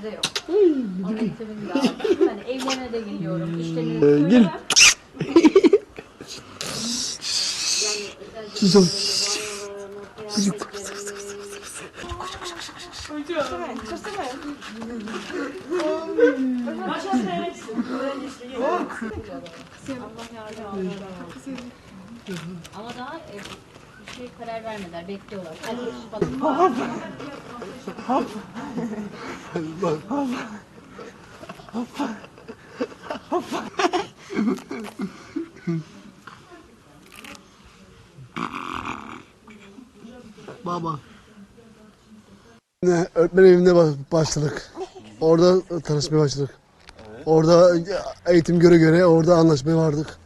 bizde yok. Ama eğitimim de aldım. Hani evlerine de gidiyorum. İşlerini Ee, söylüyorum. gel. Sus oğlum. Ama daha e, bir şey karar vermediler. Bekliyorlar. Hadi falan. Baba. Ne, öğretmen evinde baş- başladık. Orada tanışmaya başladık. Orada eğitim göre göre orada anlaşmaya vardık.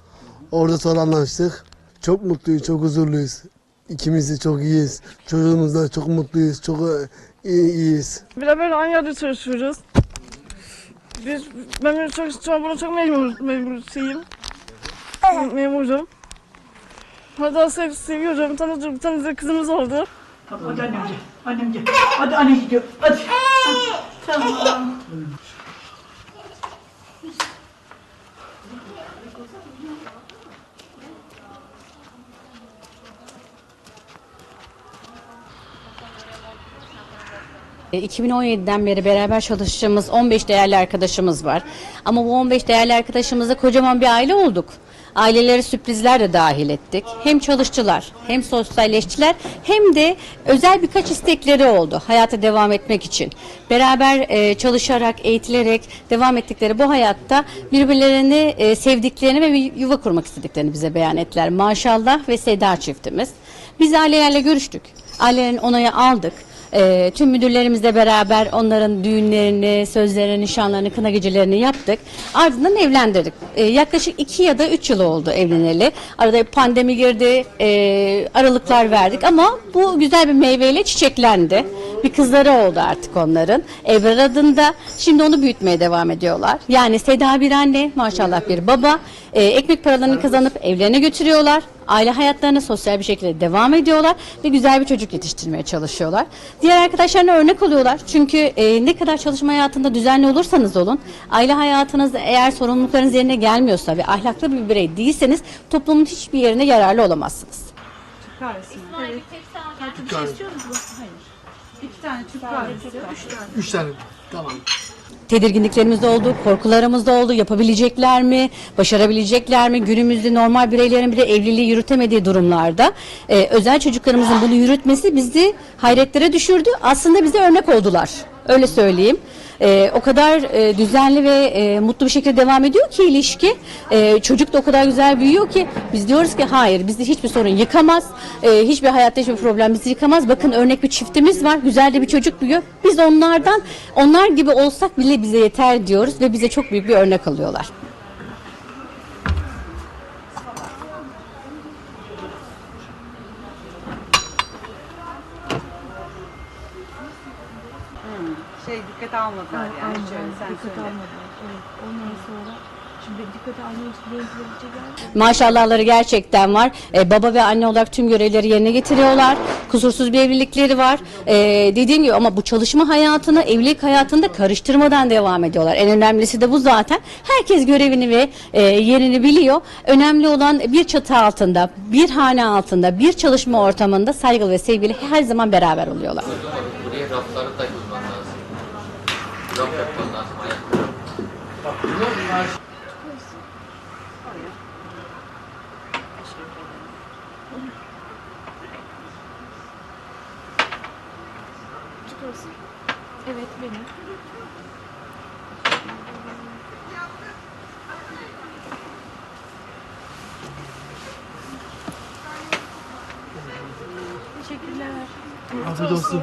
Orada sonra anlaştık. Çok mutluyuz, çok huzurluyuz. İkimiz de çok iyiyiz. Çocuğumuz da çok mutluyuz, çok e, iyi, iyiyiz. Beraber aynı yerde çalışıyoruz. Biz, ben böyle çok, çok, buna çok memnun şeyim. Memurum. Hatta sev, seviyorum. Tanıdığım bir tane de kızımız oldu. Hadi annem gel. Annem gel. Hadi anne gidiyor. Hadi. Tamam. 2017'den beri beraber çalıştığımız 15 değerli arkadaşımız var. Ama bu 15 değerli arkadaşımızla kocaman bir aile olduk. Aileleri sürprizler de dahil ettik. Hem çalıştılar, hem sosyalleştiler, hem de özel birkaç istekleri oldu hayata devam etmek için. Beraber e, çalışarak, eğitilerek devam ettikleri bu hayatta birbirlerini e, sevdiklerini ve bir yuva kurmak istediklerini bize beyan ettiler. Maşallah ve Seda çiftimiz. Biz ailelerle görüştük. Ailelerin onayı aldık. Ee, tüm müdürlerimizle beraber onların düğünlerini, sözlerini, nişanlarını, kına gecelerini yaptık. Ardından evlendirdik. Ee, yaklaşık iki ya da üç yıl oldu evleneli. Arada pandemi girdi, ee, aralıklar verdik ama bu güzel bir meyveyle çiçeklendi. Bir kızları oldu artık onların. Ebrar adında. Şimdi onu büyütmeye devam ediyorlar. Yani Seda bir anne, maşallah bir baba. Ee, ekmek paralarını kazanıp evlerine götürüyorlar. Aile hayatlarına sosyal bir şekilde devam ediyorlar ve güzel bir çocuk yetiştirmeye çalışıyorlar. Diğer arkadaşlarına örnek oluyorlar. Çünkü e, ne kadar çalışma hayatında düzenli olursanız olun, aile hayatınızda eğer sorumluluklarınız yerine gelmiyorsa ve ahlaklı bir birey değilseniz toplumun hiçbir yerine yararlı olamazsınız. Üç tane. Tamam. tedirginliklerimiz de oldu, korkularımız da oldu. Yapabilecekler mi, başarabilecekler mi? Günümüzde normal bireylerin bile evliliği yürütemediği durumlarda e, özel çocuklarımızın bunu yürütmesi bizi hayretlere düşürdü. Aslında bize örnek oldular. Öyle söyleyeyim. E, o kadar e, düzenli ve e, mutlu bir şekilde devam ediyor ki ilişki. E, çocuk da o kadar güzel büyüyor ki biz diyoruz ki hayır bizde hiçbir sorun yıkamaz. E, hiçbir hayatta hiçbir problem bizi yıkamaz. Bakın örnek bir çiftimiz var. Güzel de bir çocuk büyüyor. Biz onlardan onlar gibi olsak bile bize yeter diyoruz ve bize çok büyük bir örnek alıyorlar. Şey dikkat almadılar yani. Şöyle sen Dikkat söyle. almadılar. Evet. Ondan sonra şimdi dikkat. Maşallahları gerçekten var. Ee, baba ve anne olarak tüm görevleri yerine getiriyorlar. Kusursuz bir evlilikleri var. Ee, dediğim gibi ama bu çalışma hayatını evlilik hayatında karıştırmadan devam ediyorlar. En önemlisi de bu zaten. Herkes görevini ve e, yerini biliyor. Önemli olan bir çatı altında, bir hane altında, bir çalışma ortamında saygılı ve sevgili her zaman beraber oluyorlar. Buraya rafları lazım. Raf yapman lazım. Evet benim. Teşekkürler. Afiyet olsun.